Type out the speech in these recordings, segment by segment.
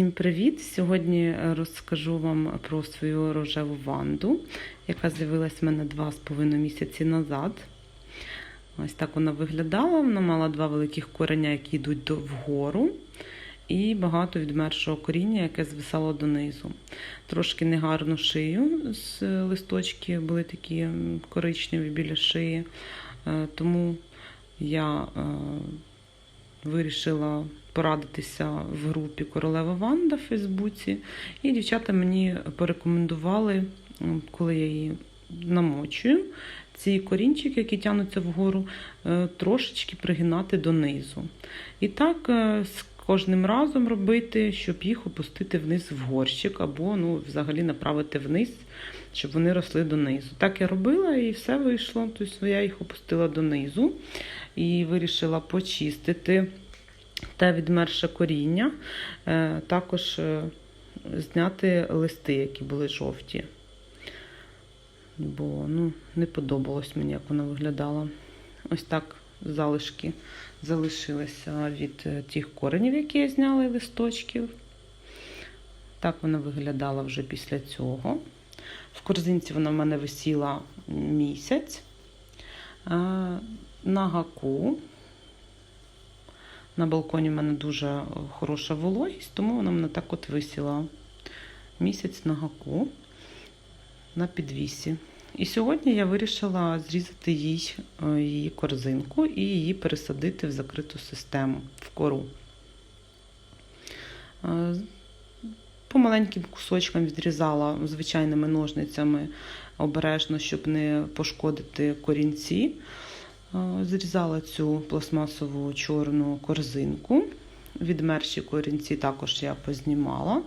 Всім привіт! Сьогодні розкажу вам про свою рожеву ванду, яка з'явилась в мене два з половиною місяці назад. Ось так вона виглядала. Вона мала два великих кореня, які йдуть вгору, і багато відмершого коріння, яке звисало донизу. Трошки негарну шию з листочки були такі коричневі біля шиї. Е, Тому я е, вирішила порадитися в групі Королева Ванда в Фейсбуці. І дівчата мені порекомендували, коли я її намочую, ці корінчики, які тянуться вгору, е, трошечки пригинати донизу. І так е, кожним разом робити, щоб їх опустити вниз в горщик, або ну, взагалі направити вниз, щоб вони росли донизу. Так я робила і все вийшло. Тобто я їх опустила донизу і вирішила почистити те відмерше коріння, е, також е, зняти листи, які були жовті. Бо ну, не подобалось мені, як вона виглядала. Ось так залишки залишилися від е, тих коренів, які я зняла листочків. Так вона виглядала вже після цього. В корзинці вона в мене висіла місяць. На гаку. На балконі в мене дуже хороша вологість, тому вона мене так от висіла місяць на гаку на підвісі. І сьогодні я вирішила зрізати їй е, її корзинку і її пересадити в закриту систему в кору. Е, По маленьким кусочкам відрізала звичайними ножницями обережно, щоб не пошкодити корінці. Е, Зрізала цю пластмасову чорну корзинку. Відмерші корінці також я познімала.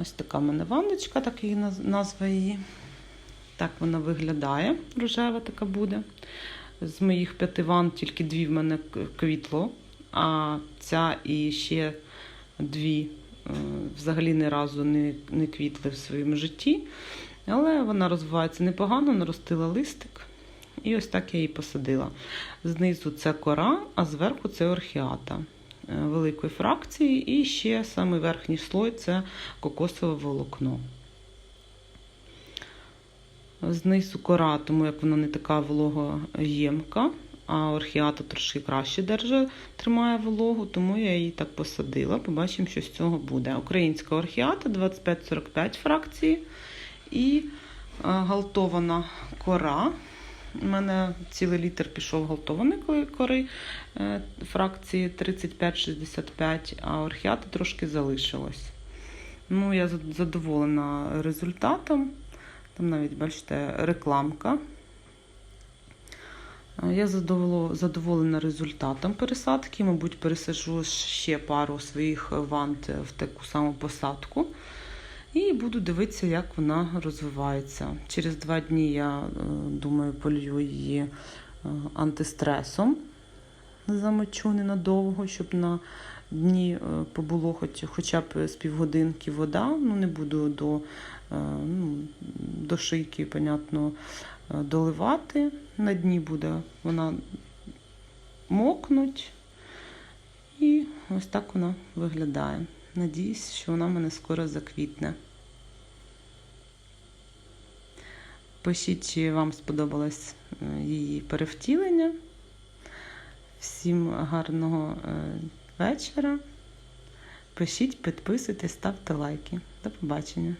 Ось така мене ванночка, так її назва її. Так вона виглядає, рожева така буде. З моїх п'яти ванн тільки дві в мене квітло, а ця і ще дві е, взагалі ні разу не, не квітли в своєму житті. Але вона розвивається непогано, наростила листик. І ось так я її посадила. Знизу це кора, а зверху це орхіата е, великої фракції. І ще самий верхній слой це кокосове волокно. Знизу кора, тому як вона не така вологоємка, а орхіата трошки краще держить, тримає вологу, тому я її так посадила. Побачимо, що з цього буде. Українська орхіата 25-45 фракції і е, галтована кора. У мене цілий літр пішов галтованої кори е, фракції 35-65, а орхіата трошки залишилось. Ну, я задоволена результатом. Там навіть, бачите, рекламка. Е, Я задоволена результатом пересадки. Мабуть, пересаджу ще пару своїх вант в таку саму посадку. І буду дивитися, як вона розвивається. Через два дні я е, думаю, полью її е, антистресом. Замочу ненадовго, щоб на дні е, побуло хоч, хоча б з півгодинки вода. Ну, не буду до, е, ну, до шийки, понятно, е, доливати. На дні буде вона мокнуть. І ось так вона виглядає. Надіюсь, що вона мене скоро заквітне. Пишіть, чи вам сподобалось її перевтілення. Всім гарного вечора. Пишіть, підписуйтесь, ставте лайки. До побачення.